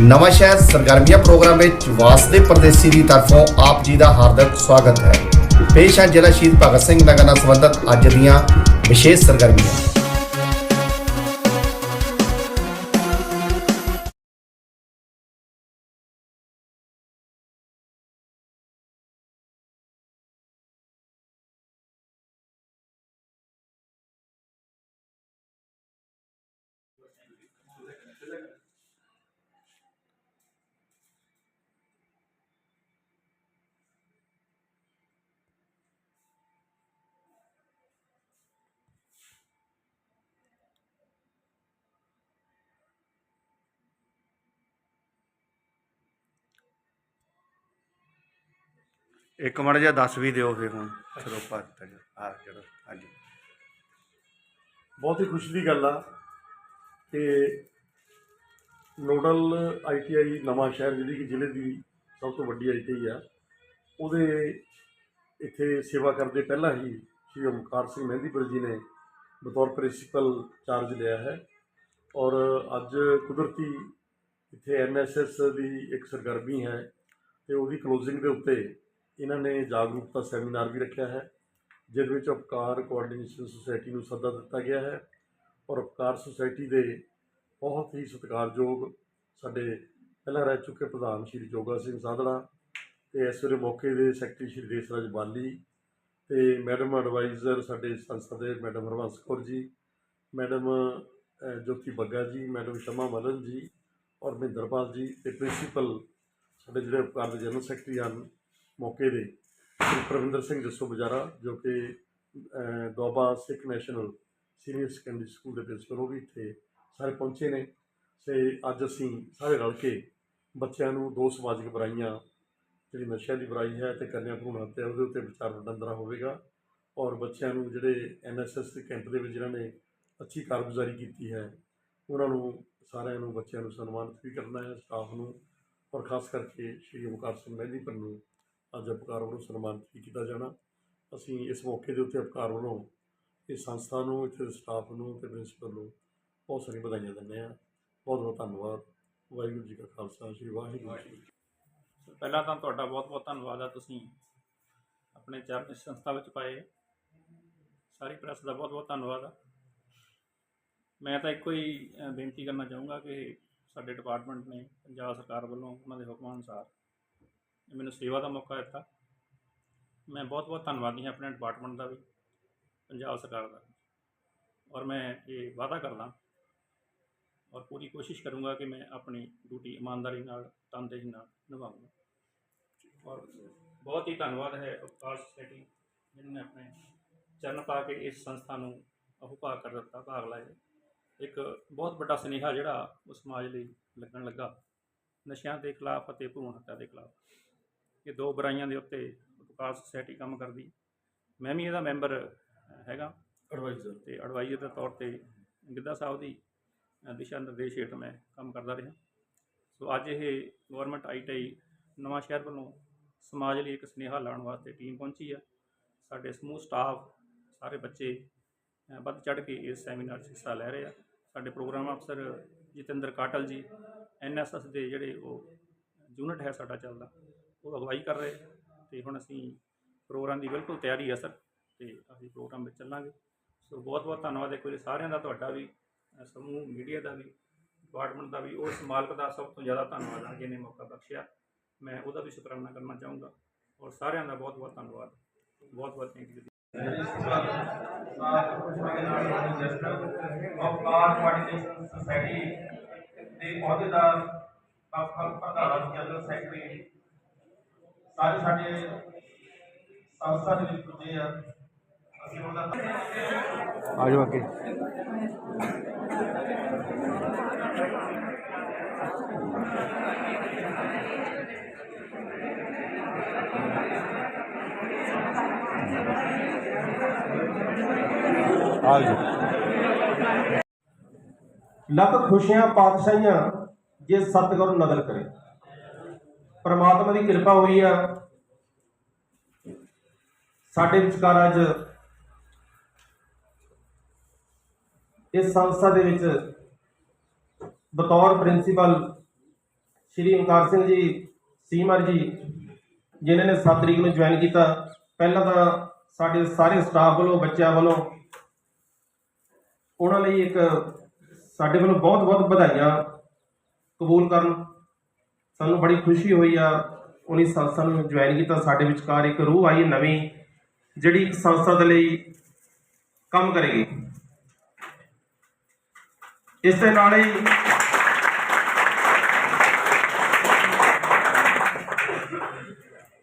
ਨਵਾਂ ਸ਼ਹਿਰ ਸਰਗਰਮੀਆਂ ਪ੍ਰੋਗਰਾਮ ਵਿੱਚ ਵਾਸਦੇ ਪਰਦੇਸੀ ਦੀ ਤਰਫੋਂ ਆਪ ਜੀ ਦਾ ਹਾਰਦਿਕ ਸਵਾਗਤ ਹੈ ਪੇਸ਼ ਹੈ ਜ਼ਿਲ੍ਹਾ ਸ਼ਹੀਦ ਭਗਤ ਸਿੰਘ ਨਗਰ ਨਾਲ ਸੰਬੰਧਿਤ ਅੱਜ ਦੀਆਂ ਵਿਸ਼ੇਸ਼ ਸਰਗਰਮੀਆਂ ਇੱਕ ਮਿੰਟ ਜਿਹਾ ਦੱਸ ਵੀ ਦਿਓ ਫਿਰ ਹੁਣ ਚਲੋ ਭਗਤ ਜੀ ਆ ਜਿਹੜਾ, ਹਾਂਜੀ। ਬਹੁਤ ਹੀ ਖੁਸ਼ੀ ਦੀ ਗੱਲ ਆ ਕਿ ਨੋਡਲ ਆਈਟੀਆਈ ਨਵਾਂ ਸ਼ਹਿਰ, ਜਿਹੜੀ ਕਿ ਜ਼ਿਲ੍ਹੇ ਦੀ ਸਭ ਤੋਂ ਵੱਡੀ ਆਈਟੀਆਈ ਆ, ਉਹਦੇ ਇੱਥੇ ਸੇਵਾ ਕਰਦੇ ਪਹਿਲਾਂ ਹੀ ਸ਼੍ਰੀ ਓਮਕਾਰ ਸਿੰਘ ਮਹਿੰਦੀਪੁਰ ਜੀ ਨੇ ਬਤੌਰ ਪ੍ਰਿੰਸੀਪਲ ਚਾਰਜ ਲਿਆ ਹੈ ਔਰ ਅੱਜ ਕੁਦਰਤੀ ਇੱਥੇ ਐਨਐਸਐਸ ਦੀ ਇੱਕ ਸਰਗਰਮੀ ਹੈ ਤੇ ਉਹਦੀ ਕਲੋਜ਼ਿੰਗ ਦੇ ਉੱਤੇ ਇਹਨਾਂ ਨੇ ਜਾਗਰੂਕਤਾ ਸੈਮੀਨਾਰ ਵੀ ਰੱਖਿਆ ਹੈ, ਜਿਹਦੇ ਵਿੱਚ ਉਪਕਾਰ ਕੋਆਰਡੀਨੇਸ਼ਨ ਸੁਸਾਇਟੀ ਨੂੰ ਸੱਦਾ ਦਿੱਤਾ ਗਿਆ ਹੈ ਔਰ ਉਪਕਾਰ ਸੁਸਾਇਟੀ ਦੇ ਬਹੁਤ ਹੀ ਸਤਿਕਾਰਯੋਗ ਸਾਡੇ ਪਹਿਲਾਂ ਰਹਿ ਚੁੱਕੇ ਪ੍ਰਧਾਨ ਸ਼੍ਰੀ ਜੋਗਾ ਸਿੰਘ ਸਾਧੜਾ ਤੇ ਇਸ ਵੇਲੇ ਮੌਕੇ ਦੇ ਸੈਕਟਰੀ ਸ਼੍ਰੀ ਦੇਸਰਾਜ ਬਾਲੀ ਤੇ ਮੈਡਮ ਐਡਵਾਈਜ਼ਰ ਸਾਡੇ ਸੰਸਥਾ ਦੇ ਮੈਡਮ ਹਰਵੰਸ ਕੌਰ ਜੀ, ਮੈਡਮ ਜੋਤੀ ਬੱਗਾ ਜੀ, ਮੈਡਮ ਸ਼ਮਾ ਮਦਨ ਜੀ ਔਰ ਮਹਿੰਦਰਪਾਲ ਜੀ ਤੇ ਪ੍ਰਿੰਸੀਪਲ ਸਾਡੇ ਜਿਹੜੇ ਉਪਕਾਰ ਦੇ ਜਨਰਲ ਸੈਕਟਰੀ ਹਨ ਮੌਕੇ ਦੇ ਸ਼੍ਰੀ ਪ੍ਰਵਿੰਦਰ ਸਿੰਘ ਜੱਸੋ ਬਜਾਰਾ ਜੋ ਕਿ ਅਹ, Doaba Sikh national senior secondary school ਦੇ ਪ੍ਰਿੰਸੀਪਲ ਉਹ ਵੀ ਇੱਥੇ ਸਾਰੇ ਪਹੁੰਚੇ ਨੇ। ਤੇ ਅੱਜ ਅਸੀਂ ਸਾਰੇ ਰਲ ਕੇ ਬੱਚਿਆਂ ਨੂੰ ਦੋ ਸਮਾਜਿਕ ਬੁਰਾਈਆਂ ਜਿਹੜੀ ਨਸ਼ਿਆਂ ਦੀ ਬੁਰਾਈ ਹੈ ਤੇ ਕੰਨਿਆ ਭਰੂਣ ਹੱਤਿਆ ਉਹਦੇ ਉੱਤੇ ਵਿਚਾਰ ਵਟਾਂਦਰਾ ਹੋਵੇਗਾ। ਔਰ ਬੱਚਿਆਂ ਨੂੰ ਜਿਹੜੇ ਐਨਐਸਐਸ ਦੇ ਕੈਂਪ ਦੇ ਵਿੱਚ ਜਿਨ੍ਹਾਂ ਨੇ ਅੱਛੀ ਕਾਰਗੁਜ਼ਾਰੀ ਕੀਤੀ ਹੈ ਉਹਨਾਂ ਨੂੰ ਸਾਰਿਆਂ ਨੂੰ ਬੱਚਿਆਂ ਨੂੰ ਸਨਮਾਨਿਤ ਵੀ ਕਰਨਾ ਹੈ ਸਟਾਫ ਨੂੰ। ਔਰ ਖਾਸ ਕਰਕੇ ਸ਼੍ਰੀ ਓਮਕਾਰ ਸਿੰਘ ਮਹਿੰਦੀਪੁਰ ਨੂੰ ਅੱਜ ਅਪਕਾਰ ਵੱਲੋਂ ਸਨਮਾਨਿਤ ਵੀ ਕੀਤਾ ਜਾਣਾ। ਅਸੀਂ ਇਸ ਮੌਕੇ ਦੇ ਉੱਤੇ ਅਪਕਾਰ ਵੱਲੋਂ ਇਸ ਸੰਸਥਾ ਨੂੰ, ਇੱਥੇ ਦੇ ਸਟਾਫ ਨੂੰ ਤੇ ਪ੍ਰਿੰਸੀਪਲ ਨੂੰ ਬਹੁਤ ਸਾਰੀ ਵਧਾਈਆਂ ਦਿੰਦੇ ਹਾਂ। ਬਹੁਤ ਬਹੁਤ ਧੰਨਵਾਦ। ਵਾਹਿਗੁਰੂ ਜੀ ਕਾ ਖਾਲਸਾ, ਸ੍ਰੀ ਵਾਹਿਗੁਰੂ ਜੀ ਪਹਿਲਾਂ ਤਾਂ ਤੁਹਾਡਾ ਬਹੁਤ-ਬਹੁਤ ਧੰਨਵਾਦ ਆ, ਤੁਸੀਂ ਆਪਣੇ ਚਰਨ ਸੰਸਥਾ ਵਿੱਚ ਪਾਏ। ਸਾਰੀ ਪ੍ਰੈਸ ਦਾ ਬਹੁਤ-ਬਹੁਤ ਧੰਨਵਾਦ ਆ। ਮੈਂ ਤਾਂ ਇੱਕੋ ਹੀ ਬੇਨਤੀ ਕਰਨਾ ਚਾਹੂੰਗਾ ਕਿ ਸਾਡੇ ਡਿਪਾਰਟਮੈਂਟ ਨੇ, ਪੰਜਾਬ ਸਰਕਾਰ ਵੱਲੋਂ ਉਹਨਾਂ ਦੇ ਹੁਕਮਾਂ ਅਨੁਸਾਰ ਮੈਨੂੰ ਸੇਵਾ ਦਾ ਮੌਕਾ ਦਿੱਤਾ। ਮੈਂ ਬਹੁਤ-ਬਹੁਤ ਧੰਨਵਾਦੀ ਹਾਂ ਆਪਣੇ ਡਿਪਾਰਟਮੈਂਟ ਦਾ ਵੀ, ਪੰਜਾਬ ਸਰਕਾਰ ਦਾ ਔਰ ਮੈਂ ਇਹ ਵਾਅਦਾ ਕਰਦਾ ਔਰ ਪੂਰੀ ਕੋਸ਼ਿਸ਼ ਕਰੂੰਗਾ ਕਿ ਮੈਂ ਆਪਣੀ ਡਿਊਟੀ ਇਮਾਨਦਾਰੀ ਨਾਲ, ਤਨਦੇਹੀ ਨਾਲ ਨਿਭਾਊਂਗਾ ਔਰ ਬਹੁਤ ਹੀ ਧੰਨਵਾਦ ਹੈ ਅਵਤਾਰ ਸੋਸਾਇਟੀ ਜਿਨ੍ਹਾਂ ਨੇ ਆਪਣੇ ਚਰਨ ਪਾ ਕੇ ਇਸ ਸੰਸਥਾ ਨੂੰ ਉਹ ਭਾਗ ਕਰ ਦਿੱਤਾ ਭਾਗ ਲਾਏ ਇੱਕ ਬਹੁਤ ਵੱਡਾ ਸੁਨੇਹਾ ਜਿਹੜਾ ਉਸ ਸਮਾਜ ਲਈ ਲੱਗਣ ਲੱਗਾ। ਨਸ਼ਿਆਂ ਦੇ ਖਿਲਾਫ ਅਤੇ ਭਰੂਣ ਹੱਤਿਆ ਦੇ ਖਿਲਾਫ। ਇਹ ਦੋ ਬੁਰਾਈਆਂ ਦੇ ਉੱਤੇ ਉਪਕਾਰ ਸੋਸਾਇਟੀ ਕੰਮ ਕਰਦੀ। ਮੈਂ ਵੀ ਇਹਦਾ ਮੈਂਬਰ ਹੈਗਾ। ਐਡਵਾਈਜ਼ਰ ਤੇ ਐਡਵਾਈਜ਼ਰ ਦੇ ਤੌਰ ਤੇ ਗਿੱਧਾ ਸਾਹਿਬ ਦੀ ਦਿਸ਼ਾ ਨਿਰਦੇਸ਼ ਹੇਠ ਮੈਂ ਕੰਮ ਕਰਦਾ ਰਿਹਾ। ਸੋ ਅੱਜ ਇਹ ਗਵਰਨਮੈਂਟ ਆਈਟੀਆਈ ਨਵਾਂ ਸ਼ਹਿਰ ਵੱਲੋਂ ਸਮਾਜ ਲਈ ਇੱਕ ਸੁਨੇਹਾ ਲਾਉਣ ਵਾਸਤੇ ਟੀਮ ਪਹੁੰਚੀ ਆ। ਸਾਡੇ ਸਮੂਹ ਸਟਾਫ ਸਾਰੇ ਬੱਚੇ ਵੱਧ ਚੜ ਕੇ ਇਸ ਸੈਮੀਨਾਰ 'ਚ ਹਿੱਸਾ ਲੈ ਰਹੇ ਆ। ਸਾਡੇ ਪ੍ਰੋਗਰਾਮ ਅਫਸਰ ਜਤਿੰਦਰ ਕਾਟਲ ਜੀ ਐਨਐਸਐਸ ਦੇ ਜਿਹੜੇ ਉਹ ਯੂਨਿਟ ਹੈ ਸਾਡਾ ਚੱਲਦਾ। ਉਹ ਅਗਵਾਈ ਕਰ ਰਹੇ ਤੇ ਹੁਣ ਅਸੀਂ ਪ੍ਰੋਗਰਾਮ ਦੀ ਬਿਲਕੁਲ ਤਿਆਰੀ ਹੈ ਸਰ ਤੇ ਅਸੀਂ ਪ੍ਰੋਗਰਾਮ ਵਿੱਚ ਚੱਲਾਂਗੇ। ਸੋ ਬਹੁਤ ਬਹੁਤ ਧੰਨਵਾਦ ਇੱਕ ਵਾਰੀ ਸਾਰਿਆਂ ਦਾ, ਤੁਹਾਡਾ ਵੀ ਸਮੂਹ, ਮੀਡੀਆ ਦਾ ਵੀ ਡਿਪਾਰਟਮੈਂਟ ਦਾ ਵੀ, ਉਸ ਮਾਲਕ ਦਾ ਸਭ ਤੋਂ ਜ਼ਿਆਦਾ ਧੰਨਵਾਦ ਆ ਜਿਹਨੇ ਮੌਕਾ ਬਖਸ਼ਿਆ। ਮੈਂ ਉਹਦਾ ਵੀ ਸ਼ੁਕਰਾਨਾ ਕਰਨਾ ਚਾਹੂੰਗਾ ਔਰ ਸਾਰਿਆਂ ਦਾ ਬਹੁਤ ਬਹੁਤ ਧੰਨਵਾਦ। ਬਹੁਤ ਬਹੁਤ ਥੈਂਕ ਯੂ ਅਵਕਾਰ ਦੇ ਅਹੁਦੇਦਾਰ ਪ੍ਰਧਾਨ, ਜਨਰਲ ਸੈਕਟਰੀ ਸਾਰੇ ਸਾਡੇ ਸੰਸਥਾ ਦੇ ਵਿੱਚ ਪੁੱਜੇ ਆ ਅਸੀਂ ਉਹਨਾਂ ਦਾ ਆ ਜਾਓ ਅੱਗੇ ਆ ਜਾਓ ਲੱਖ ਖੁਸ਼ੀਆਂ ਪਾਤਸ਼ਾਹੀਆਂ ਜੇ ਸਤਿਗੁਰੂ ਨਦਰ ਕਰੇ ਪਰਮਾਤਮਾ ਦੀ ਕਿਰਪਾ ਹੋਈ ਆ। ਸਾਡੇ ਵਿਚਕਾਰ ਅੱਜ ਇਸ ਸੰਸਥਾ ਦੇ ਵਿੱਚ ਬਤੌਰ ਪ੍ਰਿੰਸੀਪਲ ਸ਼੍ਰੀ ਓਮਕਾਰ ਸਿੰਘ ਜੀ ਸੀਮਰ ਜੀ, ਜਿਨ੍ਹਾਂ ਨੇ 7 ਤਰੀਕ ਨੂੰ ਜੁਆਇਨ ਕੀਤਾ। ਪਹਿਲਾਂ ਤਾਂ ਸਾਡੇ ਸਾਰੇ ਸਟਾਫ ਵੱਲੋਂ, ਬੱਚਿਆਂ ਵੱਲੋਂ ਉਹਨਾਂ ਲਈ ਇੱਕ ਸਾਡੇ ਵੱਲੋਂ ਬਹੁਤ ਬਹੁਤ ਵਧਾਈਆਂ ਕਬੂਲ ਕਰਨ ਸਾਨੂੰ ਬੜੀ ਖੁਸ਼ੀ ਹੋਈ ਆ, ਉਹਨੀ ਸੰਸਥਾ ਨੂੰ ਜੁਆਇਨ ਕੀਤਾ, ਸਾਡੇ ਵਿਚਕਾਰ ਇੱਕ ਰੂਹ ਆਈ ਨਵੀਂ, ਜਿਹੜੀ ਇੱਕ ਸੰਸਥਾ ਦੇ ਲਈ ਕੰਮ ਕਰੇਗੀ। ਇਸ ਦੇ ਨਾਲ ਹੀ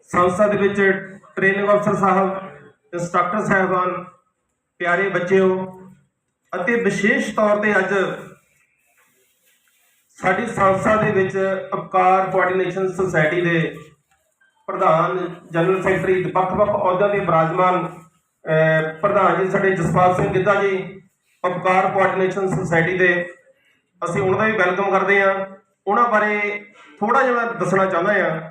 ਸੰਸਥਾ ਦੇ ਵਿੱਚ ਟ੍ਰੇਨਿੰਗ ਅਫਸਰ ਸਾਹਿਬ ਇੰਸਟ੍ਰਕਟਰ ਸਾਹਿਬਾਨ, ਪਿਆਰੇ ਬੱਚਿਓ, ਅਤੇ ਵਿਸ਼ੇਸ਼ ਤੌਰ ਤੇ ਅੱਜ ਸਾਡੀ ਸੰਸਥਾ ਦੇ ਵਿੱਚ ਅਪਕਾਰ ਕੋਆਰਡੀਨੇਸ਼ਨ ਸੁਸਾਇਟੀ ਦੇ ਪ੍ਰਧਾਨ ਜਨਰਲ ਸੈਕਟਰੀ ਵੱਖ-ਵੱਖ ਅਹੁਦਿਆਂ ਦੇ ਬਰਾਜਮਾਨ ਪ੍ਰਧਾਨ ਜੀ, ਸਾਡੇ ਜਸਪਾਲ ਸਿੰਘ ਗਿੱਧਾ ਜੀ ਅਪਕਾਰ ਕੋਆਰਡੀਨੇਸ਼ਨ ਸੁਸਾਇਟੀ ਦੇ। ਅਸੀਂ ਉਹਨਾਂ ਦਾ ਵੀ ਵੈਲਕਮ ਕਰਦੇ ਹਾਂ। ਉਹਨਾਂ ਬਾਰੇ ਥੋੜਾ ਜਿਹਾ ਮੈਂ ਦੱਸਣਾ ਚਾਹੁੰਦਾ ਹਾਂ।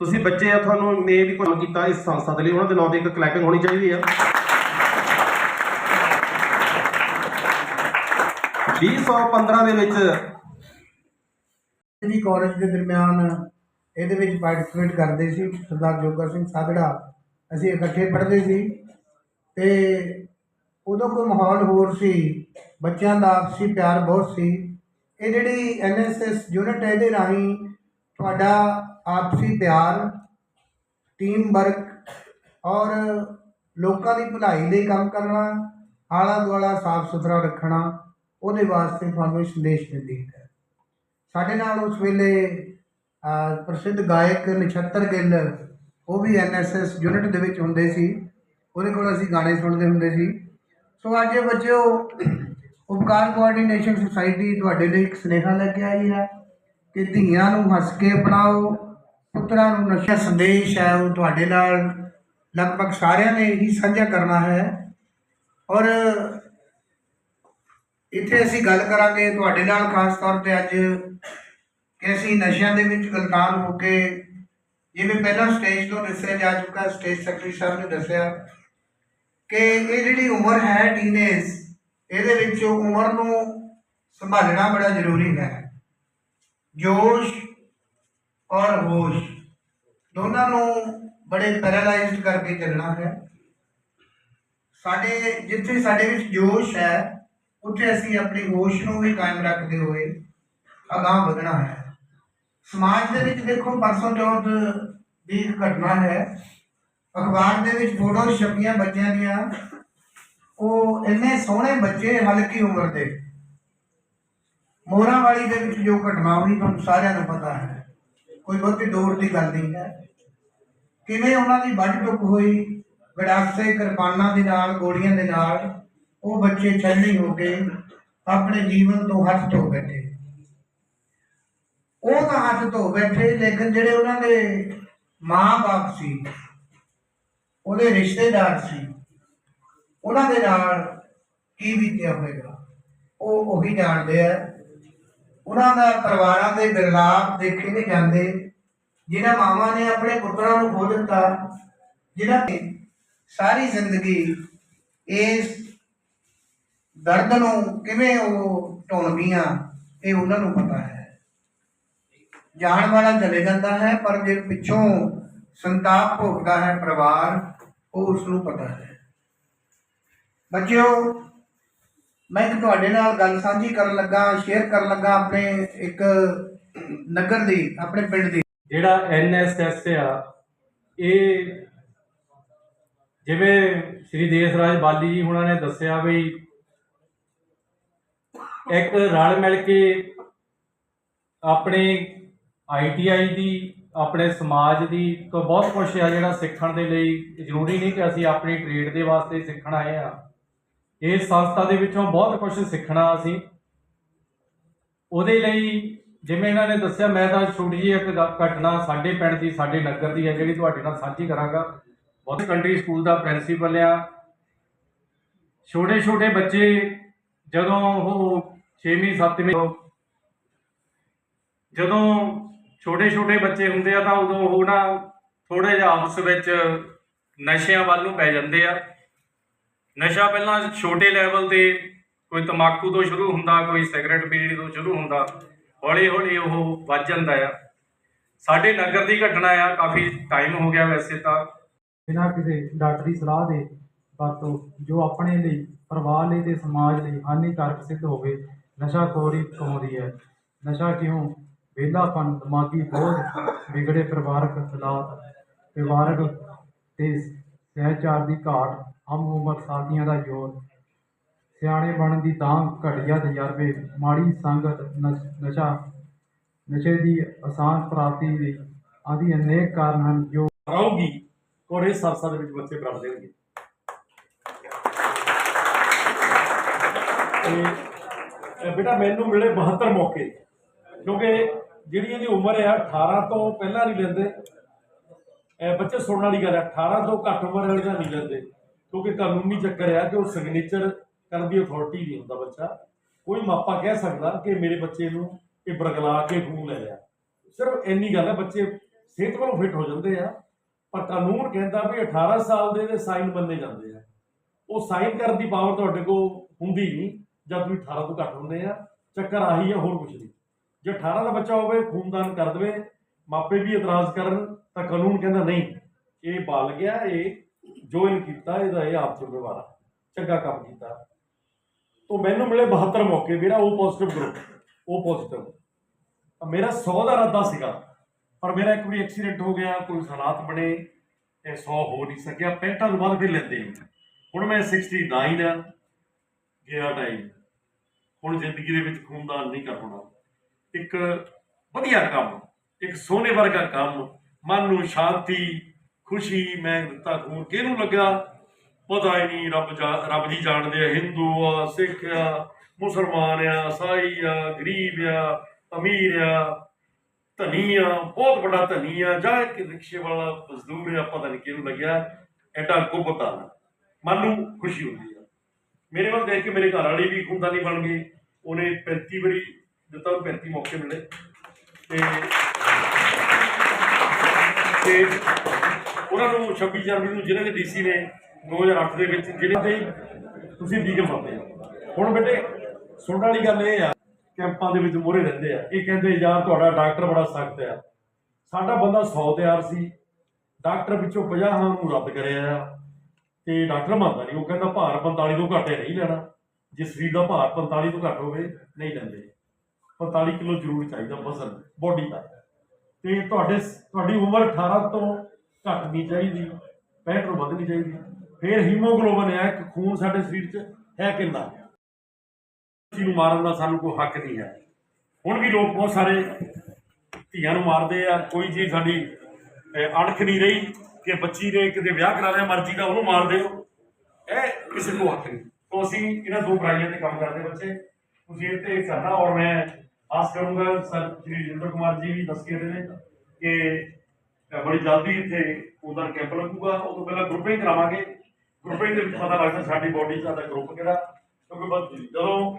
ਤੁਸੀਂ ਬੱਚੇ ਆ, ਤੁਹਾਨੂੰ ਨੇ ਵੀ ਕੰਮ ਕੀਤਾ ਇਸ ਸੰਸਥਾ ਦੇ ਲਈ। ਉਹਨਾਂ ਦੇ ਨਾਂ ਤੇ ਇੱਕ ਕਲੈਕਿੰਗ ਹੋਣੀ ਚਾਹੀਦੀ ਆ। 2015 ਦੇ ਵਿੱਚ ਜੀ ਕਾਲਜ ਦੇ ਦਰਮਿਆਨ ਇਹਦੇ ਵਿੱਚ ਪਾਰਟਿਸਿਪੇਟ ਕਰਦੇ ਸੀ, ਸਰਦਾਰ ਜੋਗਾ ਸਿੰਘ ਸਾਧੜਾ ਅਸੀਂ ਇਕੱਠੇ ਪੜ੍ਹਦੇ ਸੀ ਤੇ ਉਦੋਂ ਕੋਈ ਮਾਹੌਲ ਹੋਰ ਸੀ, ਬੱਚਿਆਂ ਦਾ ਆਪਸੀ ਪਿਆਰ ਬਹੁਤ ਸੀ। ਇਹ ਜਿਹੜੀ ਐਨਐਸਐਸ ਯੂਨਿਟ ਹੈ, ਇਹਦੇ ਰਾਹੀਂ ਤੁਹਾਡਾ ਆਪਸੀ ਪਿਆਰ ਟੀਮ ਵਰਕ ਔਰ ਲੋਕਾਂ ਦੀ ਭਲਾਈ ਲਈ ਕੰਮ ਕਰਨਾ ਆਲਾ ਦੁਆਲਾ ਸਾਫ਼ ਸੁਥਰਾ ਰੱਖਣਾ ਉਹਦੇ ਵਾਸਤੇ ਤੁਹਾਨੂੰ ਇਹ ਸੰਦੇਸ਼ ਦਿੰਦੀ ਹੈ। ਸਾਡੇ ਨਾਲ ਉਸ ਵੇਲੇ ਪ੍ਰਸਿੱਧ ਗਾਇਕ ਨਛੱਤਰ ਗਿੱਲ, ਉਹ ਵੀ ਐਨਐਸਐਸ ਯੂਨਿਟ ਦੇ ਵਿੱਚ ਹੁੰਦੇ ਸੀ। ਉਹਦੇ ਕੋਲ ਅਸੀਂ ਗਾਣੇ ਸੁਣਦੇ ਹੁੰਦੇ ਸੀ। ਸੋ ਅੱਜ ਇਹ ਬੱਚਿਓ, ਉਪਕਾਰ ਕੋਆਰਡੀਨੇਸ਼ਨ ਸੁਸਾਇਟੀ ਤੁਹਾਡੇ ਲਈ ਇੱਕ ਸੁਨੇਹਾ ਲੈ ਕੇ ਆਈ ਹੈ ਕਿ ਧੀਆਂ ਨੂੰ ਹੱਸ ਕੇ ਅਪਣਾਓ, ਪੁੱਤਰਾਂ ਨੂੰ ਨਸ਼ਾ ਸੰਦੇਸ਼ ਹੈ, ਉਹ ਤੁਹਾਡੇ ਨਾਲ ਲਗਭਗ ਸਾਰਿਆਂ ਨੇ ਹੀ ਸਾਂਝਾ ਕਰਨਾ ਹੈ। ਔਰ ਇੱਥੇ ਅਸੀਂ ਗੱਲ ਕਰਾਂਗੇ ਤੁਹਾਡੇ ਨਾਲ ਖਾਸ ਤੌਰ ਤੇ ਅੱਜ ਕਿ ਅਸੀਂ ਨਸ਼ਿਆਂ ਦੇ ਵਿੱਚ ਗਲਤਾਨ ਹੋ ਕੇ ਜਿਵੇਂ ਪਹਿਲਾਂ ਸਟੇਜ ਤੋਂ ਦੱਸਿਆ ਜਾ ਚੁੱਕਾ, ਸਟੇਜ ਸੈਕਟਰੀ ਸਾਹਿਬ ਨੇ ਦੱਸਿਆ ਕਿ ਇਹ ਜਿਹੜੀ ਉਮਰ ਹੈ ਟੀਨੇਜ ਇਹਦੇ ਵਿੱਚ ਉਮਰ ਨੂੰ ਸੰਭਾਲਣਾ ਬੜਾ ਜ਼ਰੂਰੀ ਹੈ। ਜੋਸ਼ ਔਰ ਹੋਸ਼, ਦੋਨਾਂ ਨੂੰ ਬੜੇ ਪੈਰਾਲਾਈਜ਼ਡ ਕਰਕੇ ਚੱਲਣਾ ਹੈ। ਸਾਡੇ, ਜਿੱਥੇ ਸਾਡੇ ਵਿੱਚ ਜੋਸ਼ ਹੈ ਉੱਥੇ ਅਸੀਂ ਆਪਣੀ ਹੋਸ਼ ਨੂੰ ਵੀ ਕਾਇਮ ਰੱਖਦੇ ਹੋਏ ਅਗਾਂਹ ਵਧਣਾ ਹੈ। ਸਮਾਜ ਦੇ ਵਿੱਚ ਦੇਖੋ, ਪਰਸੋਂ ਚੌਥ ਦੀ ਇੱਕ ਘਟਨਾ ਹੈ। ਅਖਬਾਰ ਦੇ ਵਿੱਚ ਫੋਟੋ ਛਪੀਆਂ ਬੱਚਿਆਂ ਦੀਆਂ। ਉਹ ਇੰਨੇ ਸੋਹਣੇ ਬੱਚੇ, ਹਲਕੀ ਉਮਰ ਦੇ। ਮੋਹਰਾਂ ਵਾਲੀ ਦੇ ਵਿੱਚ ਜੋ ਘਟਨਾ ਹੋਈ, ਤੁਹਾਨੂੰ ਸਾਰਿਆਂ ਨੂੰ ਪਤਾ ਹੈ। ਕੋਈ ਬਹੁਤੀ ਦੂਰ ਦੀ ਗੱਲ ਨਹੀਂ ਹੈ। ਕਿਵੇਂ ਉਹਨਾਂ ਦੀ ਵੱਢ ਟੁੱਕ ਹੋਈ, ਗੜਾਸੇ, ਕਿਰਪਾਨਾਂ ਦੇ ਨਾਲ, ਗੋਲੀਆਂ ਦੇ ਨਾਲ ਉਹ ਬੱਚੇ ਛੱਲੀ ਹੋ ਕੇ ਆਪਣੇ ਜੀਵਨ ਤੋਂ ਹੱਥ ਧੋ ਬੈਠੇ। ਉਹ ਤਾਂ ਹੱਥ ਧੋ ਬੈਠੇ, ਲੇਕਿਨ ਜਿਹੜੇ ਉਹਨਾਂ ਦੇ ਮਾਂ-ਬਾਪ ਸੀ, ਉਹਦੇ ਰਿਸ਼ਤੇਦਾਰ ਸੀ, ਉਹਨਾਂ ਦੇ ਨਾਲ ਕੀ ਬੀਤਿਆ ਹੋਵੇਗਾ? ਉਹ ਉਹੀ ਜਾਣਦੇ ਆ। ਉਹਨਾਂ ਦਾ ਪਰਿਵਾਰਾਂ ਦੇ ਬਿਰਲਾਪ ਦੇਖੇ ਨਹੀਂ ਜਾਂਦੇ। ਜਿਨ੍ਹਾਂ ਮਾਵਾਂ ਨੇ ਆਪਣੇ ਪੁੱਤਰਾਂ ਨੂੰ ਖੋ ਦਿੱਤਾ, ਜਿਨ੍ਹਾਂ ਨੇ ਸਾਰੀ ਜ਼ਿੰਦਗੀ ਇਸ ਦਰਦ ਨੂੰ ਕਿਵੇਂ ਉਹ ਢੋਣਗੀਆਂ ਇਹ ਉਹਨਾਂ ਨੂੰ ਪਤਾ ਹੈ। ਜਾਣ ਵਾਲਾ ਚਲੇ ਜਾਂਦਾ ਹੈ, ਪਰ ਜੇ ਪਿੱਛੋਂ ਸੰਤਾਪ ਭੋਗਦਾ ਹੈ ਪਰਿਵਾਰ, ਉਹ ਉਸ ਨੂੰ ਪਤਾ ਹੈ। ਬੱਚਿਓ, ਮੈਂ ਇੱਕ ਤੁਹਾਡੇ ਨਾਲ ਗੱਲ ਸਾਂਝੀ ਕਰਨ ਲੱਗਾ ਸ਼ੇਅਰ ਕਰਨ ਲੱਗਾ ਆਪਣੇ ਇੱਕ ਨਗਰ ਦੀ, ਆਪਣੇ ਪਿੰਡ ਦੀ। ਜਿਹੜਾ ਐਨਐਸਐਸ ਆ, ਇਹ ਜਿਵੇਂ ਸ਼੍ਰੀ ਦੇਸਰਾਜ ਬਾਲੀ ਜੀ ਹੁਣਾਂ ਨੇ ਦੱਸਿਆ ਵੀ ਇੱਕ ਰਲ ਮਿਲ ਕੇ ਆਪਣੇ ਆਈਟੀਆਈ ਦੀ, ਆਪਣੇ ਸਮਾਜ ਦੀ ਤੋਂ ਬਹੁਤ ਕੁਝ ਆ ਜਿਹੜਾ ਸਿੱਖਣ ਦੇ ਲਈ ਜ਼ਰੂਰੀ ਨਹੀਂ ਕਿ ਅਸੀਂ ਆਪਣੀ ਟ੍ਰੇਡ ਦੇ ਵਾਸਤੇ ਸਿੱਖਣ ਆਏ ਆ ਇਸ ਸੰਸਥਾ ਦੇ ਵਿੱਚੋਂ ਬਹੁਤ ਕੁਝ ਸਿੱਖਣਾ ਅਸੀਂ। ਉਹਦੇ ਲਈ ਜਿਵੇਂ ਇਹਨਾਂ ਨੇ ਦੱਸਿਆ, ਮੈਂ ਤਾਂ ਛੋਟੀ ਜਿਹੀ ਇੱਕ ਘਟਨਾ ਸਾਡੇ ਪਿੰਡ ਦੀ, ਸਾਡੇ ਨਗਰ ਦੀ ਹੈ ਜਿਹੜੀ ਤੁਹਾਡੇ ਨਾਲ ਸਾਂਝੀ ਕਰਾਂਗਾ। ਬਹੁਤ ਕੰਟਰੀ ਸਕੂਲ ਦਾ ਪ੍ਰਿੰਸੀਪਲ ਆ। ਛੋਟੇ ਛੋਟੇ ਬੱਚੇ ਜਦੋਂ ਉਹ 6ਵੀਂ 7ਵੀਂ ਜਦੋਂ ਛੋਟੇ ਛੋਟੇ ਬੱਚੇ ਹੁੰਦੇ ਆ ਤਾਂ ਉਦੋਂ ਉਹ ਨਾ ਥੋੜੇ ਜਿਹਾ ਆਪਸ ਵਿੱਚ ਨਸ਼ਿਆਂ ਵੱਲ ਨੂੰ ਪੈ ਜਾਂਦੇ ਆ। ਨਸ਼ਾ ਪਹਿਲਾਂ ਛੋਟੇ ਲੈਵਲ ਤੇ ਕੋਈ ਤਮਾਕੂ ਤੋਂ ਸ਼ੁਰੂ ਹੁੰਦਾ, ਕੋਈ ਸਿਗਰਟ ਬੀੜੀ ਤੋਂ ਸ਼ੁਰੂ ਹੁੰਦਾ ਹੌਲੀ ਹੌਲੀ ਉਹ ਵੱਧ ਜਾਂਦਾ ਆ। ਸਾਡੇ ਨਗਰ ਦੀ ਘਟਨਾ ਆ, ਕਾਫੀ ਟਾਈਮ ਹੋ ਗਿਆ ਵੈਸੇ ਤਾਂ। ਬਿਨਾਂ ਕਿਸੇ ਡਾਕਟਰੀ ਸਲਾਹ ਦੇ ਵਰਤੋਂ, ਜੋ ਆਪਣੇ ਲਈ, ਪਰਿਵਾਰ ਲਈ ਤੇ ਸਮਾਜ ਲਈ ਹਾਨੀਕਾਰਕ ਸਿੱਧ ਹੋਵੇ ਨਸ਼ਾਖੋਰੀ ਕਮਾਉਂਦੀ ਹੈ। ਨਸ਼ਾ ਕਿਉਂ? ਵਿਹਲਾਪਨ, ਦਿਮਾਗੀ ਬੋਝ, ਵਿਗੜੇ ਪਰਿਵਾਰਕ ਹਾਲਾਤ, ਪਰਿਵਾਰਕ ਤੇ ਸਹਿਚਾਰ ਦੀ ਘਾਟ, ਹਮ ਉਮਰ, ਸਾਥੀਆਂ ਦਾ ਜ਼ੋਰ ਸਿਆਣੇ ਬਣਨ ਦੀ ਤਾਂ ਘਟੀਆ ਤਜਰਬੇ, ਮਾੜੀ ਸੰਗਤ, ਨਸ਼ਾ, ਨਸ਼ੇ ਦੀ ਆਸਾਨ ਪ੍ਰਾਪਤੀ ਦੇ ਆਦਿ ਅਨੇਕ ਕਾਰਨ ਹਨ ਜੋ ਰਹੂਗੀ। ਔਰ ਇਸ ਸੰਸਥਾ ਦੇ ਵਿੱਚ ਬੱਚੇ ਪ੍ਰਾਪਤ ਹੋਣਗੇ। ਤੇ ਬੇਟਾ, ਮੈਨੂੰ ਮਿਲੇ 72 ਮੌਕੇ। ਕਿਉਂਕਿ ਜਿਹੜੀ ਇਹਦੀ ਉਮਰ ਹੈ 18 ਤੋਂ ਪਹਿਲਾਂ ਨਹੀਂ ਲੈਂਦੇ। ਬੱਚੇ ਸੁਣਨ ਵਾਲੀ ਗੱਲ ਹੈ 18 ਤੋਂ ਘੱਟ ਉਮਰ ਵਾਲੇ ਨਹੀਂ ਲੈਂਦੇ। ਕਿਉਂਕਿ ਕਾਨੂੰਨੀ ਚੱਕਰ ਹੈ ਕਿ ਉਹ ਸਿਗਨੇਚਰ ਕਰਨ ਦੀ ਅਥਾਰਟੀ ਨਹੀਂ ਹੁੰਦਾ ਬੱਚਾ। ਕੋਈ ਮਾਪਾ ਕਹਿ ਸਕਦਾ ਕਿ ਮੇਰੇ ਬੱਚੇ ਨੂੰ ਇਹ ਬਰਗਲਾ ਕੇ ਖੂਨ ਲੈ ਲਿਆ ਸਿਰਫ ਇੰਨੀ ਗੱਲ ਹੈ ਬੱਚੇ ਸਿਹਤ ਵੱਲੋਂ ਫਿੱਟ ਹੋ ਜਾਂਦੇ ਆ। ਪਰ ਕਾਨੂੰਨ ਕਹਿੰਦਾ ਵੀ 18 ਸਾਲ ਦੇ ਦੇ ਸਾਈਨ ਮੰਨੇ ਜਾਂਦੇ ਆ। ਉਹ ਸਾਈਨ ਕਰਨ ਦੀ ਪਾਵਰ ਤੁਹਾਡੇ ਕੋਲ ਹੁੰਦੀ ਨਹੀਂ। ਜਾਂ ਤੁਸੀਂ 18 ਤੋਂ ਘੱਟ ਹੁੰਦੇ ਆ, ਚੱਕਰ ਆਹੀ ਆ, ਹੋਰ ਕੁਝ ਨਹੀਂ। ਜੇ 18 ਦਾ ਬੱਚਾ ਹੋਵੇ, ਖੂਨਦਾਨ ਕਰ ਦੇਵੇ, ਮਾਪੇ ਵੀ ਇਤਰਾਜ਼ ਕਰਨ, ਤਾਂ ਕਾਨੂੰਨ ਕਹਿੰਦਾ ਨਹੀਂ, ਇਹ ਬਾਲ ਗਿਆ, ਇਹ ਜੋ ਇਹਨੇ ਕੀਤਾ, ਇਹਦਾ ਇਹ ਆਪ ਜ਼ਿੰਮੇਵਾਰ ਆ। ਚੰਗਾ ਕੰਮ ਕੀਤਾ। ਤੋਂ ਮੈਨੂੰ ਮਿਲੇ 72 ਮੌਕੇ, ਮੇਰਾ ਉਹ ਪੋਜ਼ਿਟਿਵ ਗਰੁੱਪ ਉਹ ਪੋਜ਼ਿਟਿਵ ਮੇਰਾ 100 ਦਾ ਰੱਦਾ ਸੀਗਾ, ਪਰ ਮੇਰਾ ਇੱਕ ਵਾਰੀ ਐਕਸੀਡੈਂਟ ਹੋ ਗਿਆ, ਕੋਈ ਹਾਲਾਤ ਬਣੇ ਤੇ 100 ਹੋ ਨਹੀਂ ਸਕਿਆ 65 ਤੋਂ ਬਾਅਦ ਫਿਰ ਲੈਂਦੇ ਹੁਣ ਮੈਂ 69 ਆ ਗਿਆ ਟਾਈਮ ਹੁਣ ਜ਼ਿੰਦਗੀ ਦੇ ਵਿੱਚ ਖੂਨਦਾਨ ਨਹੀਂ ਕਰਨਾ। ਇੱਕ ਵਧੀਆ ਕੰਮ, ਇੱਕ ਸੋਨੇ ਵਰਗਾ ਕੰਮ, ਮਨ ਨੂੰ ਸ਼ਾਂਤੀ, ਖੁਸ਼ੀ ਮੈਂ ਦਿੱਤਾ ਖੂਨ। ਕਿਹਨੂੰ ਲੱਗਾ ਪਤਾ ਹੀ ਨਹੀਂ ਰੱਬ ਰੱਬ ਜੀ ਜਾਣਦੇ ਆ। ਹਿੰਦੂ ਆ, ਸਿੱਖ ਆ, ਮੁਸਲਮਾਨ ਆ ਸਾਈ ਆ, ਗਰੀਬ ਆ, ਅਮੀਰ ਆ, ਧਨੀ ਆ, ਬਹੁਤ ਵੱਡਾ ਧਨੀ ਆ। ਜਾਂ ਇੱਕ ਰਿਕਸ਼ੇ ਵਾਲਾ ਮਜ਼ਦੂਰ ਆ, ਪਤਾ ਨਹੀਂ ਕਿਹਨੂੰ ਲੱਗਿਆ। ਐਡਾ ਗੁਪਤਾ ਮਨ ਨੂੰ ਖੁਸ਼ੀ ਹੁੰਦੀ ਮੇਰੇ ਵੱਲ ਦੇਖ ਕੇ ਮੇਰੇ ਘਰ ਵਾਲੀ ਵੀ ਖੁੰਦਾਨੀ ਬਣ ਗਈ। ਉਹਨੇ 35 ਵਾਰੀ ਦਿੱਤਾ ਉਹਨੂੰ 35 ਮੌਕੇ ਮਿਲੇ। ਤੇ ਤੇ ਉਹਨਾਂ ਨੂੰ 26 ਜਨਵਰੀ ਨੂੰ ਜ਼ਿਲ੍ਹੇ ਦੇ ਡੀਸੀ ਨੇ 2008 ਦੇ ਵਿੱਚ ਜ਼ਿਲ੍ਹੇ 'ਤੇ ਤੁਸੀਂ ਡੀਕਮ ਬਣਦੇ ਆ ਹੁਣ ਬੇਟੇ ਸੁਣਨ ਵਾਲੀ ਗੱਲ ਇਹ ਆ, ਕੈਂਪਾਂ ਦੇ ਵਿੱਚ ਮੋਰੇ ਰਹਿੰਦੇ ਆ। ਇਹ ਕਹਿੰਦੇ ਯਾਰ ਤੁਹਾਡਾ ਡਾਕਟਰ ਬੜਾ ਸਖਤ ਆ। ਸਾਡਾ ਬੰਦਾ 100 ਤਿਆਰ ਸੀ। ਡਾਕਟਰ ਵਿੱਚੋਂ 50 ਨੂੰ ਰੱਦ ਕਰਿਆ। ਆ ਤੇ ਡਾਕਟਰ ਮੰਨਦਾ ਨਹੀਂ ਉਹ ਕਹਿੰਦਾ ਭਾਰ 45 ਤੋਂ ਘੱਟ ਨਹੀਂ ਲੈਣਾ। ਜੇ ਸਰੀਰ ਦਾ ਭਾਰ 45 ਤੋਂ ਘੱਟ ਹੋਵੇ, ਨਹੀਂ ਲੈਂਦੇ। 45 ਕਿਲੋ ਜ਼ਰੂਰ ਚਾਹੀਦਾ, ਵਜ਼ਨ ਬੋਡੀ ਦਾ। ਤੇ ਤੁਹਾਡੇ ਤੁਹਾਡੀ ਉਮਰ 18 ਤੋਂ ਘੱਟ ਨਹੀਂ ਚਾਹੀਦੀ 65 ਤੋਂ ਵੱਧ ਨਹੀਂ ਚਾਹੀਦੀ। ਫਿਰ ਹੀਮੋਗਲੋਬਨ ਹੈ, ਇੱਕ ਖੂਨ ਸਾਡੇ ਸਰੀਰ 'ਚ ਹੈ ਕਿੰਨਾ? ਕਿਸੇ ਨੂੰ ਮਾਰਨ ਦਾ ਸਾਨੂੰ ਕੋਈ ਹੱਕ ਨਹੀਂ ਹੈ। ਹੁਣ ਵੀ ਲੋਕ ਬਹੁਤ ਸਾਰੇ ਧੀਆਂ ਨੂੰ ਮਾਰਦੇ ਆ, ਕੋਈ ਚੀਜ਼ ਸਾਡੀ ਅਣਖ ਨਹੀਂ ਰਹੀ। ਕਿ ਬੱਚੀ ਨੇ ਕਿਤੇ ਵਿਆਹ ਕਰਾ ਲਿਆ ਮਰਜ਼ੀ ਦਾ ਉਹਨੂੰ ਮਾਰ ਦਿਓ। ਇਹ ਕਿਸੇ ਨੂੰ ਹੱਕ ਨਹੀਂ। ਤੋਂ ਅਸੀਂ ਇਹਨਾਂ ਦੋ ਬੁਰਾਈਆਂ ਤੇ ਕੰਮ ਕਰਦੇ ਬੱਚੇ। ਤੁਸੀਂ ਇਹ ਤੇ ਕਰਨਾ ਔਰ ਮੈਂ ਆਸ ਕਰੂੰਗਾ ਸਰ ਸ਼੍ਰੀ ਜਿੰਦਰ ਕੁਮਾਰ ਜੀ ਵੀ ਦੱਸ ਕੇ ਰਹੇ ਨੇ ਕਿ ਬੜੀ ਜਲਦੀ ਇੱਥੇ ਉਹਦਾ ਕੈਂਪ ਲੱਗੂਗਾ। ਉਹ ਤੋਂ ਪਹਿਲਾਂ ਗਰੁੱਪਿੰਗ ਕਰਾਵਾਂਗੇ। ਗਰੁੱਪਿੰਗ ਦੇ ਵਿੱਚ ਪਤਾ ਲੱਗਦਾ ਸਾਡੀ ਬੋਡੀ ਸਾਡਾ ਗਰੁੱਪ ਕਿਹੜਾ। ਕਿਉਂਕਿ ਬਸ ਜਦੋਂ